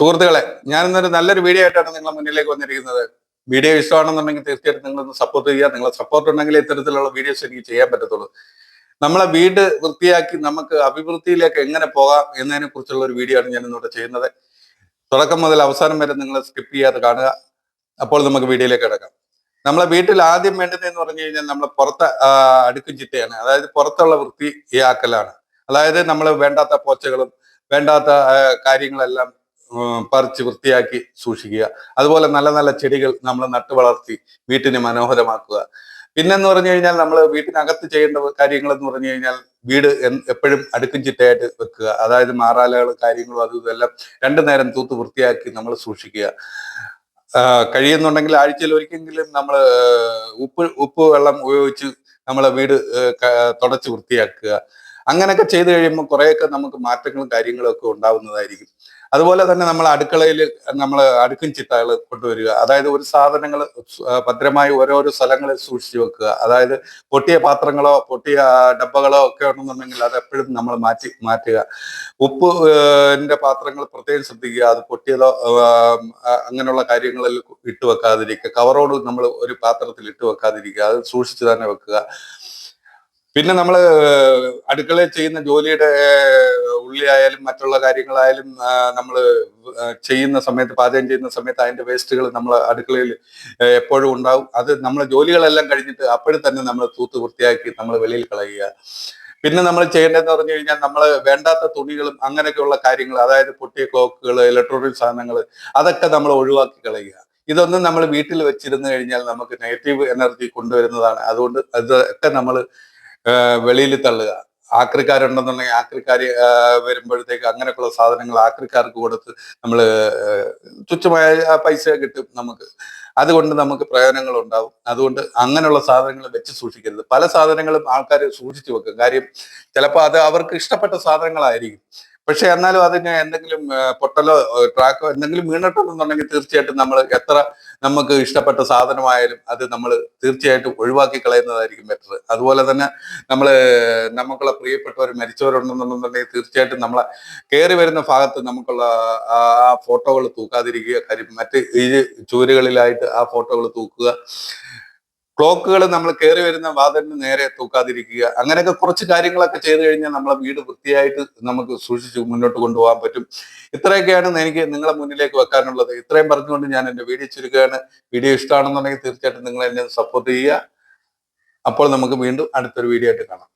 സുഹൃത്തുക്കളെ ഞാൻ ഇന്നൊരു നല്ലൊരു വീഡിയോ ആയിട്ടാണ് നിങ്ങളുടെ മുന്നിലേക്ക് വന്നിരിക്കുന്നത്. വീഡിയോ ഇഷ്ടമാണെന്നുണ്ടെങ്കിൽ തീർച്ചയായിട്ടും നിങ്ങളൊന്ന് സപ്പോർട്ട് ചെയ്യുക. നിങ്ങളെ സപ്പോർട്ട് ഉണ്ടെങ്കിൽ ഇത്തരത്തിലുള്ള വീഡിയോസ് എനിക്ക് ചെയ്യാൻ പറ്റത്തുള്ളൂ. നമ്മളെ വീട് വൃത്തിയാക്കി നമുക്ക് അഭിവൃദ്ധിയിലേക്ക് എങ്ങനെ പോകാം എന്നതിനെ കുറിച്ചുള്ള ഒരു വീഡിയോ ആണ് ഞാൻ ഇന്നിവിടെ ചെയ്യുന്നത്. തുടക്കം മുതൽ അവസാനം വരെ നിങ്ങൾ സ്കിപ്പ് ചെയ്യാതെ കാണുക. അപ്പോൾ നമുക്ക് വീഡിയോയിലേക്ക് കിടക്കാം. നമ്മളെ വീട്ടിൽ ആദ്യം വേണ്ടതെന്ന് പറഞ്ഞു കഴിഞ്ഞാൽ നമ്മൾ പുറത്തെ അടുക്കും ചിട്ടയാണ്. അതായത് പുറത്തുള്ള വൃത്തിയാക്കലാണ്. അതായത് നമ്മൾ വേണ്ടാത്ത പോച്ചകളും വേണ്ടാത്ത കാര്യങ്ങളെല്ലാം പറിച്ച് വൃത്തിയാക്കി സൂക്ഷിക്കുക. അതുപോലെ നല്ല നല്ല ചെടികൾ നമ്മൾ നട്ടു വളർത്തി വീട്ടിനെ മനോഹരമാക്കുക. പിന്നെന്ന് പറഞ്ഞു കഴിഞ്ഞാൽ നമ്മൾ വീട്ടിനകത്ത് ചെയ്യേണ്ട കാര്യങ്ങൾ എന്ന് പറഞ്ഞു കഴിഞ്ഞാൽ വീട് എപ്പോഴും അടുക്കും ചിട്ടയായിട്ട് വെക്കുക. അതായത് മാറാലകൾ കാര്യങ്ങളും അതും ഇതെല്ലാം രണ്ടു നേരം തൂത്ത് വൃത്തിയാക്കി നമ്മൾ സൂക്ഷിക്കുക. കഴിയുന്നുണ്ടെങ്കിൽ ആഴ്ചയിൽ ഒരിക്കലെങ്കിലും നമ്മൾ ഉപ്പ് ഉപ്പ് വെള്ളം ഉപയോഗിച്ച് നമ്മളെ വീട് തുടച്ച് വൃത്തിയാക്കുക. അങ്ങനെയൊക്കെ ചെയ്തു കഴിയുമ്പോൾ കുറേയൊക്കെ നമുക്ക് മാറ്റങ്ങളും കാര്യങ്ങളും ഒക്കെ ഉണ്ടാവുന്നതായിരിക്കും. അതുപോലെ തന്നെ നമ്മൾ അടുക്കളയിൽ നമ്മൾ അടുക്കും ചിട്ടകൾ കൊണ്ടുവരിക. അതായത് ഒരു സാധനങ്ങൾ ഭദ്രമായി ഓരോരോ സ്ഥലങ്ങളിൽ സൂക്ഷിച്ചു വെക്കുക. അതായത് പൊട്ടിയ പാത്രങ്ങളോ പൊട്ടിയ ഡബ്ബകളോ ഒക്കെ ഉണ്ടെന്നുണ്ടെങ്കിൽ അത് എപ്പോഴും നമ്മൾ മാറ്റി മാറ്റുക. ഉപ്പ് പാത്രങ്ങൾ പ്രത്യേകം ശ്രദ്ധിക്കുക. അത് പൊട്ടിയതോ അങ്ങനെയുള്ള കാര്യങ്ങളിൽ ഇട്ട് വെക്കാതിരിക്കുക. കവറോട് നമ്മൾ ഒരു പാത്രത്തിൽ ഇട്ട് വെക്കാതിരിക്കുക. അത് സൂക്ഷിച്ചു തന്നെ വെക്കുക. പിന്നെ നമ്മൾ അടുക്കളയിൽ ചെയ്യുന്ന ജോലിയുടെ ഉള്ളിയായാലും മറ്റുള്ള കാര്യങ്ങളായാലും നമ്മൾ ചെയ്യുന്ന സമയത്ത് പാചകം ചെയ്യുന്ന സമയത്ത് അതിന്റെ വേസ്റ്റുകൾ നമ്മൾ അടുക്കളയിൽ എപ്പോഴും ഉണ്ടാവും. അത് നമ്മൾ ജോലികളെല്ലാം കഴിഞ്ഞിട്ട് അപ്പോഴും തന്നെ നമ്മൾ തൂത്ത് വൃത്തിയാക്കി നമ്മൾ വെളിയിൽ കളയുക. പിന്നെ നമ്മൾ ചെയ്യേണ്ടതെന്ന് പറഞ്ഞു കഴിഞ്ഞാൽ നമ്മൾ വേണ്ടാത്ത തുണികളും അങ്ങനെയൊക്കെയുള്ള കാര്യങ്ങൾ അതായത് പൊട്ടിയ ക്ലോക്കുകൾ ഇലക്ട്രോണിക് സാധനങ്ങൾ അതൊക്കെ നമ്മൾ ഒഴിവാക്കി കളയുക. ഇതൊന്നും നമ്മൾ വീട്ടിൽ വെച്ചിരുന്നു കഴിഞ്ഞാൽ നമുക്ക് നെഗറ്റീവ് എനർജി കൊണ്ടുവരുന്നതാണ്. അതുകൊണ്ട് അതൊക്കെ നമ്മൾ വെളിയിൽ തള്ളുക. ആക്രിക്കാരുണ്ടെന്നുണ്ടെങ്കിൽ ആക്രിക്കാർ വരുമ്പോഴത്തേക്ക് അങ്ങനെയൊക്കെയുള്ള സാധനങ്ങൾ ആക്രിക്കാർക്ക് കൊടുത്ത് നമ്മൾ തുച്ഛമായ പൈസ കിട്ടും നമുക്ക്. അതുകൊണ്ട് നമുക്ക് പ്രയോജനങ്ങൾ ഉണ്ടാവും അതുകൊണ്ട് അങ്ങനെയുള്ള സാധനങ്ങൾ വെച്ച് സൂക്ഷിക്കരുത്. പല സാധനങ്ങളും ആൾക്കാർ സൂക്ഷിച്ചു വെക്കും. കാര്യം ചിലപ്പോൾ അത് അവർക്ക് ഇഷ്ടപ്പെട്ട സാധനങ്ങളായിരിക്കും. പക്ഷെ എന്നാലും അതിന് എന്തെങ്കിലും പൊട്ടലോ ട്രാക്കോ എന്തെങ്കിലും വീണിട്ടുണ്ടെന്നുണ്ടെങ്കിൽ തീർച്ചയായിട്ടും നമ്മൾ എത്ര നമുക്ക് ഇഷ്ടപ്പെട്ട സാധനമായാലും അത് നമ്മൾ തീർച്ചയായിട്ടും ഒഴിവാക്കി കളയുന്നതായിരിക്കും ബെറ്റർ അതുപോലെ തന്നെ നമ്മൾ നമുക്കുള്ള പ്രിയപ്പെട്ടവർ മരിച്ചവരുണ്ടെന്നുണ്ടെന്നുണ്ടെങ്കിൽ തീർച്ചയായിട്ടും നമ്മളെ കയറി വരുന്ന ഭാഗത്ത് നമുക്കുള്ള ആ ഫോട്ടോകൾ തൂക്കാതിരിക്കുക കാര്യം മറ്റ് ഈ ചുവരുകളിലായിട്ട് ആ ഫോട്ടോകൾ തൂക്കുക. ക്ലോക്കുകൾ നമ്മൾ കയറി വരുന്ന വാതിലിന് നേരെ തൂക്കാതിരിക്കുക അങ്ങനെയൊക്കെ കുറച്ച് കാര്യങ്ങളൊക്കെ ചെയ്തു കഴിഞ്ഞാൽ നമ്മളെ വീട് വൃത്തിയായിട്ട് നമുക്ക് സൂക്ഷിച്ച് മുന്നോട്ട് കൊണ്ടുപോകാൻ പറ്റും. ഇത്രയൊക്കെയാണ് എനിക്ക് നിങ്ങളെ മുന്നിലേക്ക് വെക്കാനുള്ളത്. ഇത്രയും പറഞ്ഞുകൊണ്ട് ഞാൻ എന്റെ വീഡിയോ ചുരുക്കുകയാണ്. വീഡിയോ ഇഷ്ടമാണെന്നുണ്ടെങ്കിൽ തീർച്ചയായിട്ടും നിങ്ങൾ എന്നെ സപ്പോർട്ട് ചെയ്യുക. അപ്പോൾ നമുക്ക് വീണ്ടും അടുത്തൊരു വീഡിയോ ആയിട്ട് കാണാം.